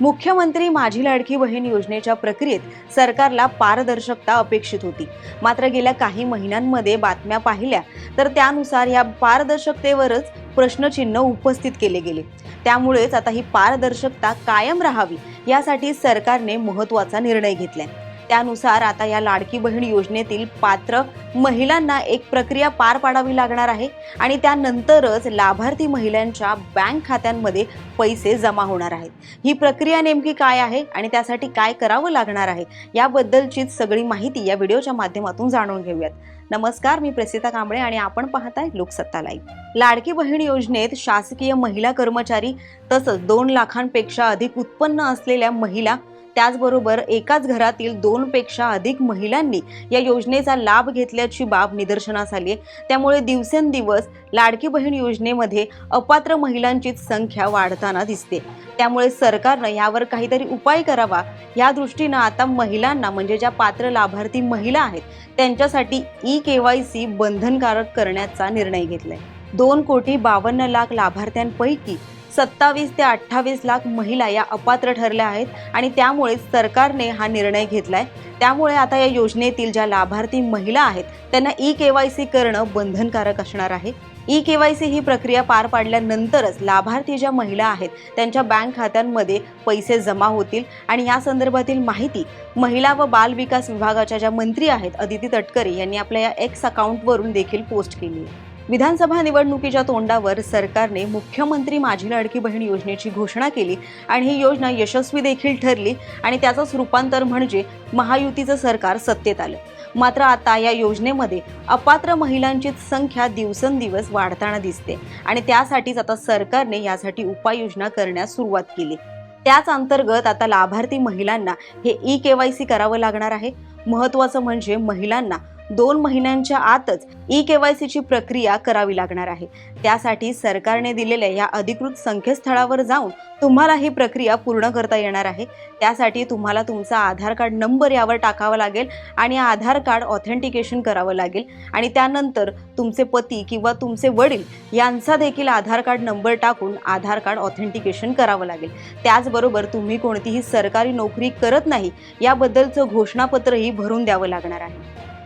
मुख्यमंत्री माझी लाडकी बहीण योजनेच्या प्रक्रियेत सरकारला पारदर्शकता अपेक्षित होती. मात्र गेल्या काही महिन्यांमध्ये बातम्या पाहिल्या तर त्यानुसार या पारदर्शकतेवरच प्रश्नचिन्ह उपस्थित केले गेले. त्यामुळेच आता ही पारदर्शकता कायम राहावी यासाठी सरकारने महत्त्वाचा निर्णय घेतलाय. त्यानुसार आता या लाडकी बहीण योजनेतील पात्र महिलांना एक प्रक्रिया पार पाडावी लागणार आहे आणि त्यानंतरच लाभार्थी महिलांच्या बँक खात्यांमध्ये पैसे जमा होणार आहेत. ही प्रक्रिया नेमकी काय आहे आणि त्यासाठी काय करावं लागणार आहे याबद्दलचीच सगळी माहिती या व्हिडिओच्या माध्यमातून जाणून घेऊयात. नमस्कार मी प्रसिता कांबळे आणि आपण पाहताय लोकसत्ता लाईव्ह. लाडकी बहीण योजनेत शासकीय महिला कर्मचारी तसंच दोन लाखांपेक्षा अधिक उत्पन्न असलेल्या महिला त्याचबरोबर एकाच घरातील दोनपेक्षा अधिक महिलांनी या योजनेचा लाभ घेतल्याची बाब निदर्शनास आली आहे. त्यामुळे दिवसेंदिवस लाडकी बहीण योजनेमध्ये अपात्र महिलांची संख्या वाढताना दिसते. त्यामुळे सरकारनं यावर काहीतरी उपाय करावा. या दृष्टीनं आता महिलांना म्हणजे ज्या पात्र लाभार्थी महिला आहेत त्यांच्यासाठी ई के वाय सी बंधनकारक करण्याचा निर्णय घेतलाय. दोन कोटी बावन्न लाख लाभार्थ्यांपैकी सत्तावीस ते अठ्ठावीस लाख महिला या अपात्र ठरल्या आहेत आणि त्यामुळे सरकारने हा निर्णय घेतलाय. त्यामुळे आता या योजनेतील ज्या लाभार्थी महिला आहेत त्यांना ई के वाय सी करणं बंधनकारक असणार आहे. ई के वाय सी ही प्रक्रिया पार पाडल्यानंतरच लाभार्थी ज्या महिला आहेत त्यांच्या बँक खात्यांमध्ये पैसे जमा होतील आणि या संदर्भातील माहिती महिला व बाल विकास विभागाच्या ज्या मंत्री आहेत अदिती तटकरे यांनी आपल्या या एक्स अकाउंटवरून देखील पोस्ट केली आहे. विधानसभा निवडणुकीच्या तोंडावर सरकारने मुख्यमंत्री माझी लाडकी बहीण योजनेची घोषणा केली आणि ही योजना यशस्वी देखील ठरली आणि त्याचंच रूपांतर म्हणजे महायुतीचं सरकार सत्तेत आलं. मात्र आता या योजनेमध्ये अपात्र महिलांची संख्या दिवसेंदिवस वाढताना दिसते आणि त्यासाठीच आता सरकारने यासाठी उपाययोजना करण्यास सुरुवात केली. त्याच अंतर्गत आता लाभार्थी महिलांना हे ई के वाय सी करावं लागणार आहे. महत्त्वाचं म्हणजे महिलांना दोन महिन्यांच्या आतच ई के वाय सीची प्रक्रिया करावी लागणार आहे. त्यासाठी सरकारने दिलेल्या या अधिकृत संकेतस्थळावर जाऊन तुम्हाला ही प्रक्रिया पूर्ण करता येणार आहे. त्यासाठी तुम्हाला तुमचा आधार कार्ड नंबर यावर टाकावा लागेल आणि आधार कार्ड ऑथेंटिकेशन करावं लागेल. आणि त्यानंतर तुमचे पती किंवा तुमचे वडील यांचा देखील आधार कार्ड नंबर टाकून आधार कार्ड ऑथेंटिकेशन करावं लागेल. त्याचबरोबर तुम्ही कोणतीही सरकारी नोकरी करत नाही याबद्दलचं घोषणापत्रही भरून द्यावं लागणार आहे.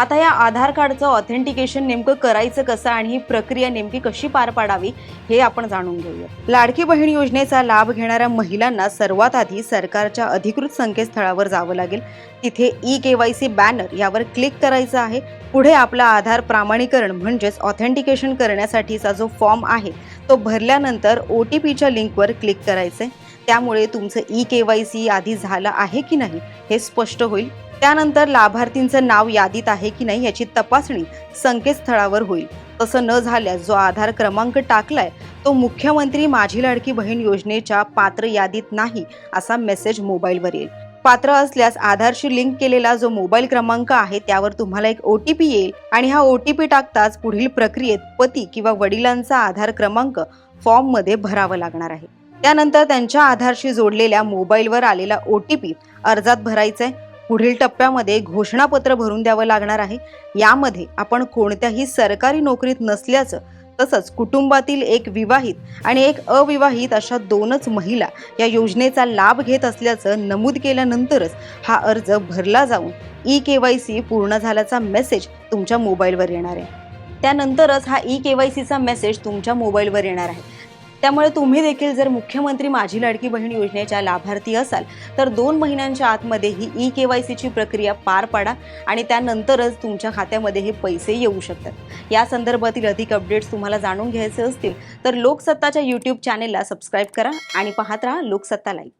आता या आधार कार्डचं ऑथेंटिकेशन नेमकं करायचं कसं आणि ही प्रक्रिया नेमकी कशी पार पाडावी हे आपण जाणून घेऊया. लाडकी बहीण योजनेचा लाभ घेणाऱ्या महिलांना सर्वात आधी सरकारच्या अधिकृत संकेतस्थळावर जावं लागेल. तिथे E K Y C banner यावर क्लिक करायचं आहे. पुढे आपला आधार प्रामाणीकरण म्हणजेच ऑथेंटिकेशन करण्यासाठीचा जो फॉर्म आहे तो भरल्यानंतर ओ टी पीच्या लिंकवर क्लिक करायचं आहे त्यामुळे तुमचं ई के वाय सी आधी झालं आहे की नाही हे स्पष्ट होईल. त्यानंतर लाभार्थींचं नाव यादीत आहे की नाही याची तपासणी संकेतस्थळावर होईल. तसं न झाल्यास जो आधार क्रमांक टाकलाय तो मुख्यमंत्री माझी लाडकी बहीण योजनेच्या पात्र यादीत नाही असा मेसेज मोबाईलवर येईल. पात्र असल्यास आधारशी लिंक केलेला जो मोबाईल क्रमांक आहे त्यावर तुम्हाला एक ओ टी पी येईल आणि हा ओ टी पी टाकताच पुढील प्रक्रियेत पती किंवा वडिलांचा आधार क्रमांक फॉर्ममध्ये भरावा लागणार आहे. त्यानंतर त्यांच्या आधारशी जोडलेल्या मोबाईलवर आलेला ओ टी पी अर्जात भरायचा आहे पुढील टप्प्यामध्ये घोषणापत्र भरून द्यावं लागणार आहे. यामध्ये आपण कोणत्याही सरकारी नोकरीत नसल्याचं तसंच कुटुंबातील एक विवाहित आणि एक अविवाहित अशा दोनच महिला या योजनेचा लाभ घेत असल्याचं नमूद केल्यानंतरच हा अर्ज भरला जाऊन ई के वाय सी पूर्ण झाल्याचा मेसेज तुमच्या मोबाईलवर येणार आहे. त्यानंतरच हा ई के वाय सीचा मेसेज तुमच्या मोबाईलवर येणार आहे. त्यामुळे तुम्ही देखील जर मुख्यमंत्री माझी लाडकी बहीण योजनेच्या लाभार्थी असाल तर दोन महिन्यांच्या आतमध्ये ही ई के वाय सीची प्रक्रिया पार पाडा आणि त्यानंतरच तुमच्या खात्यामध्ये हे पैसे येऊ शकतात. या संदर्भातील अधिक अपडेट्स तुम्हाला जाणून घ्यायचे असतील तर लोकसत्ताच्या यूट्यूब चॅनेलला सबस्क्राईब करा आणि पाहत राहा लोकसत्ता लाईव्ह